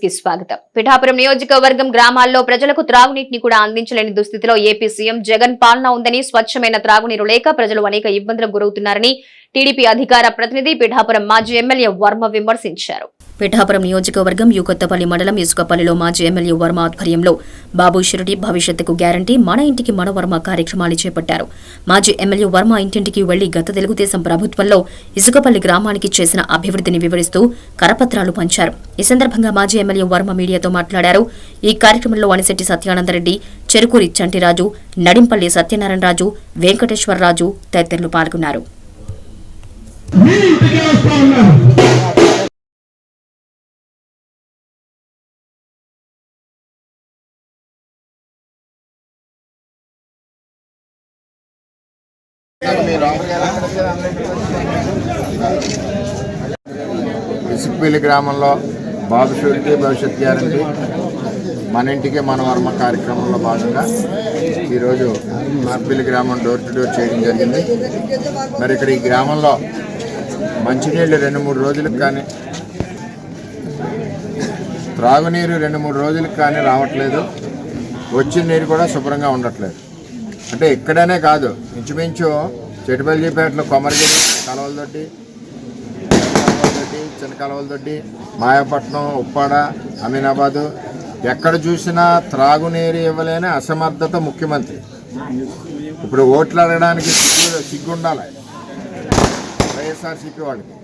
కి స్వాగతం. పిఠాపురం నియోజకవర్గం గ్రామాల్లో ప్రజలకు త్రాగునీటిని కూడా అందించలేని దుస్థితిలో ఏపీ సీఎం జగన్ పాలన ఉందని స్వచ్ఛమైన త్రాగునీరు లేక ప్రజలు అనేక ఇబ్బందులకు గురవుతున్నారని టీడీపీ అధికార ప్రతినిధి పిఠాపురం మాజీ ఎమ్మెల్యే వర్మ విమర్శించారు. పిఠాపురం నియోజకవర్గం యూకొత్తపల్లి మండలం ఇసుకపల్లిలో మాజీ ఎమ్మెల్యే వర్మ ఆధ్వర్యంలో బాబు షిరిడి భవిష్యత్తుకు గ్యారంటీ మన ఇంటికి మన వర్మ కార్యక్రమాలు చేపట్టారు. మాజీ ఎమ్మెల్యే వర్మ ఇంటింటికి వెళ్ళి గత తెలుగుదేశం ప్రభుత్వంలో ఇసుకపల్లి గ్రామానికి చేసిన అభివృద్ధిని వివరిస్తూ కరపత్రాలు పంచారు. ఈ సందర్భంగా మాజీ ఎమ్మెల్యే వర్మ మీడియాతో మాట్లాడారు. ఈ కార్యక్రమంలో అనిశెట్టి సత్యానందరెడ్డి చెరుకూరి చంటిరాజు నడింపల్లి సత్యనారాయణరాజు వెంకటేశ్వరరాజు తదితరులు పాల్గొన్నారు. ఇసుక్పల్లి గ్రామంలో బాబు షూరిటీ భవిష్యత్ గ్యారంటీ. మన ఇంటికే మన వర్మ కార్యక్రమంలో భాగంగా ఈరోజు ఇసుకపల్లి గ్రామం డోర్ టు డోర్ చేయడం జరిగింది. మరి ఇక్కడ ఈ గ్రామంలో మంచినీళ్ళు రెండు మూడు రోజులకు కానీ త్రాగునీరు రెండు మూడు రోజులకు కానీ రావట్లేదు. వచ్చిన నీరు కూడా శుభ్రంగా ఉండట్లేదు. అంటే ఇక్కడనే కాదు ఇంచుమించు చెట్టుపల్లిపేటలో కొమరగిరి కలవలదొడ్డి కాలువలతోటి చిన్న కలవలదొడ్డి మాయాపట్నం ఉప్పాడ అమీనాబాదు. ఎక్కడ చూసినా త్రాగునీరు ఇవ్వలేని అసమర్థత ముఖ్యమంత్రి. ఇప్పుడు ఓట్లు అడగడానికి సిగ్గు సిగ్గుండాలి. వైఎస్ఆర్సీపీ వాళ్ళకి.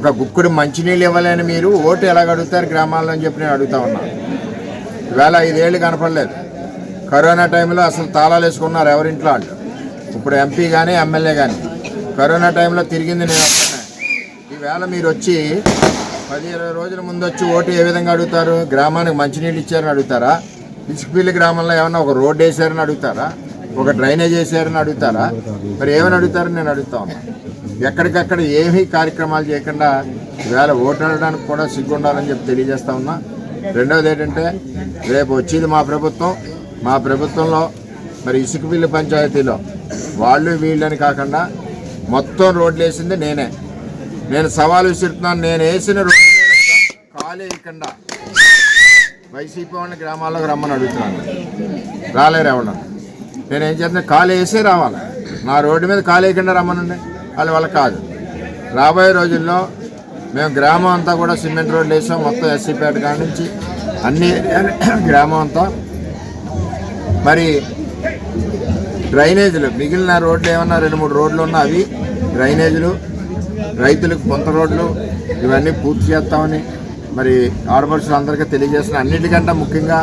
ఒక గుక్కుడు మంచినీళ్ళు ఇవ్వలేని మీరు ఓటు ఎలాగ అడుగుతారు గ్రామాల్లో అని చెప్పి నేను అడుగుతా ఉన్నాను ఈవేళ ఐదేళ్ళు కనపడలేదు. కరోనా టైంలో అసలు తాళాలు వేసుకున్నారు ఎవరింట్లో వాళ్ళు? ఇప్పుడు ఎంపీ కానీ ఎమ్మెల్యే కానీ కరోనా టైంలో తిరిగింది నేను ఈవేళ మీరు వచ్చి పది ఇరవై రోజుల ముందు వచ్చి ఓటు ఏ విధంగా అడుగుతారు? గ్రామానికి మంచినీళ్ళు ఇచ్చారని అడుగుతారా? ఇసుకపల్లి గ్రామంలో ఏమన్నా ఒక రోడ్డు వేసారని అడుగుతారా? ఒక డ్రైనేజ్ వేసారని అడుగుతారా? మరి ఏమని అడుగుతారని నేను అడుగుతా ఉన్నా. ఎక్కడికక్కడ ఏమీ కార్యక్రమాలు చేయకుండా ఈవేళ ఓటు అడగడానికి కూడా సిగ్గుండాలని చెప్పి తెలియజేస్తా ఉన్నా. రెండవది ఏంటంటే రేపు వచ్చేది మా ప్రభుత్వం. మా ప్రభుత్వంలో మరి ఇసుకపిల్లి పంచాయతీలో వాళ్ళు వీళ్ళని కాకుండా మొత్తం రోడ్లు వేసింది నేనే. నేను సవాల్ విసురుతున్నాను. నేను వేసిన రోడ్డు మీద కాలు వేయకుండా వైసీపీ వాళ్ళని గ్రామాల్లోకి రమ్మని అడుగుతున్నాను. రాలేరు ఎవరు నేను ఏం చేస్తున్నా? కాలు వేసే రావాలి. నా రోడ్డు మీద కాలేయకుండా రమ్మనండి. వాళ్ళు వాళ్ళ కాదు. రాబోయే రోజుల్లో మేము గ్రామం అంతా కూడా సిమెంట్ రోడ్లు వేసాం. మొత్తం ఎస్సీపేట కాడ నుంచి అన్ని గ్రామం అంతా. మరి డ్రైనేజీలు. మిగిలిన రోడ్లు ఏమన్నా రెండు మూడు రోడ్లు ఉన్నా అవి డ్రైనేజీలు రైతులకు కొంత రోడ్లు ఇవన్నీ పూర్తి చేస్తామని మరి ఆడపడుచులు అందరికీ తెలియజేసిన అన్నిటికంటే ముఖ్యంగా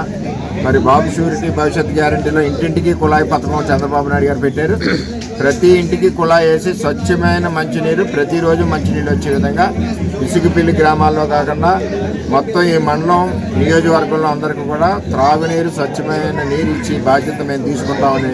మరి బాబు షూరిటీ భవిష్యత్ గ్యారంటీలో ఇంటింటికి కుళాయి పథకం చంద్రబాబు నాయుడు గారు పెట్టారు. ప్రతి ఇంటికి కుళాయి వేసి స్వచ్ఛమైన మంచినీరు ప్రతిరోజు మంచినీళ్ళు వచ్చే విధంగా ఇసుకపిల్లి గ్రామాల్లో కాకుండా మొత్తం ఈ మండలం నియోజకవర్గంలో అందరికీ కూడా త్రాగునీరు స్వచ్ఛమైన నీరు ఇచ్చి బాధ్యత మేము తీసుకుంటామని